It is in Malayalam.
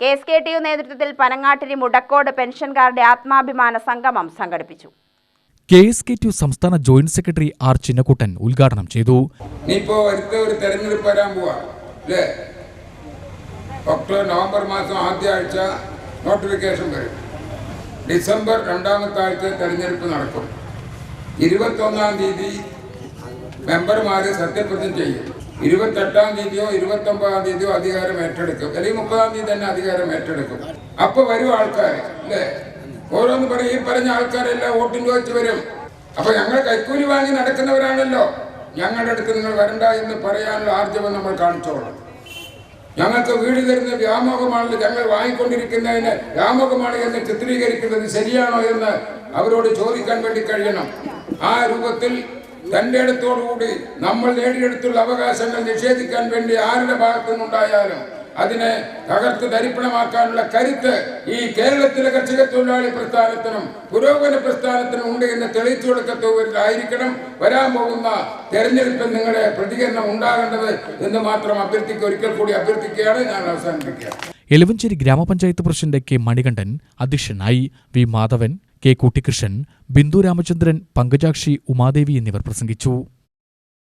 K S K T U നേതൃത്വത്തിൽ പനങ്ങാട്ടിരി മുടക്കോട് പെൻഷൻകാരുടെ ആത്മാഭിമാന സംഗമം സംഘടിപ്പിച്ചു. K S K T U സംസ്ഥാന ജോയിന്റ് സെക്രട്ടറി ആർ ചിന്നക്കുട്ടൻ ഉദ്ഘാടനം ചെയ്തു. ഇപ്പോ അടുത്ത ഒരു തെരഞ്ഞെടുപ്പ് വരാൻ പോവാ അല്ലേ? ഒക്ടോബർ നവംബർ മാസം ആദ്യ ആഴ്ച നോട്ടിഫിക്കേഷൻ വരും. ഡിസംബർ രണ്ടാമത്തെ ആഴ്ച തെരഞ്ഞെടുപ്പ് നടക്കും. ഇരുപത്തൊന്നാം തീയതി മെമ്പർമാർ സത്യപ്രതിജ്ഞ ചെയ്യും. ഇരുപത്തെട്ടാം തീയതിയോ ഇരുപത്തൊമ്പതാം തീയതിയോ അധികാരം ഏറ്റെടുക്കും. അല്ലെങ്കിൽ മുപ്പതാം തീയതി തന്നെ അധികാരം ഏറ്റെടുക്കും. അപ്പൊ വരും ആൾക്കാർ അല്ലേ? ഓരോന്ന് പറയും ഈ പറഞ്ഞ ആൾക്കാരെല്ലാം വോട്ടിന് ചോദിച്ചു വരും. അപ്പൊ ഞങ്ങൾ കൈക്കൂലി വാങ്ങി നടക്കുന്നവരാണല്ലോ. ഞങ്ങളുടെ അടുത്ത് നിങ്ങൾ വരണ്ട എന്ന് പറയാനുള്ള ആർജവം നമ്മൾ കാണിച്ചോളാം. ഞങ്ങൾക്ക് വീട് തരുന്ന വ്യാമോഹമാണല്ലോ ഞങ്ങൾ വാങ്ങിക്കൊണ്ടിരിക്കുന്നതിന്. വ്യാമോഹമാണ് എന്ന് ചിത്രീകരിക്കുന്നത് ശരിയാണോ എന്ന് അവരോട് ചോദിക്കാൻ വേണ്ടി കഴിയണം. ആ രൂപത്തിൽ തന്റെ അടുത്തോടുകൂടി നമ്മൾ നേടിയെടുത്തുള്ള അവകാശങ്ങൾ നിഷേധിക്കാൻ വേണ്ടി ആരുടെ ഭാഗത്തുനിന്നുണ്ടായാലും അതിനെ തകർത്ത് ധരിപ്പണമാക്കാനുള്ള കരുത്ത് ഈ കേരളത്തിലെ കർഷക തൊഴിലാളി പ്രസ്ഥാനത്തിനും പുരോഗമന പ്രസ്ഥാനത്തിനും ഉണ്ട് എന്ന് തെളിയിച്ചു കൊടുക്കത്തവരിലായിരിക്കണം വരാൻ പോകുന്ന തെരഞ്ഞെടുപ്പിൽ നിങ്ങളുടെ പ്രതികരണം ഉണ്ടാകേണ്ടത് എന്ന് മാത്രം അഭ്യർത്ഥിക്കുക ഒരിക്കൽ കൂടി അഭ്യർത്ഥിക്കുകയാണ് ഞാൻ അവസാനിപ്പിക്കുക. എലവഞ്ചേരി ഗ്രാമപഞ്ചായത്ത് പ്രസിഡന്റ് കെ മണികണ്ഠൻ അധ്യക്ഷനായി വി മാധവൻ കെ. കുട്ടിക്കൃഷ്ണൻ ബിന്ദു രാമചന്ദ്രൻ പങ്കജാക്ഷി ഉമാദേവി എന്നിവർ പ്രസംഗിച്ചു.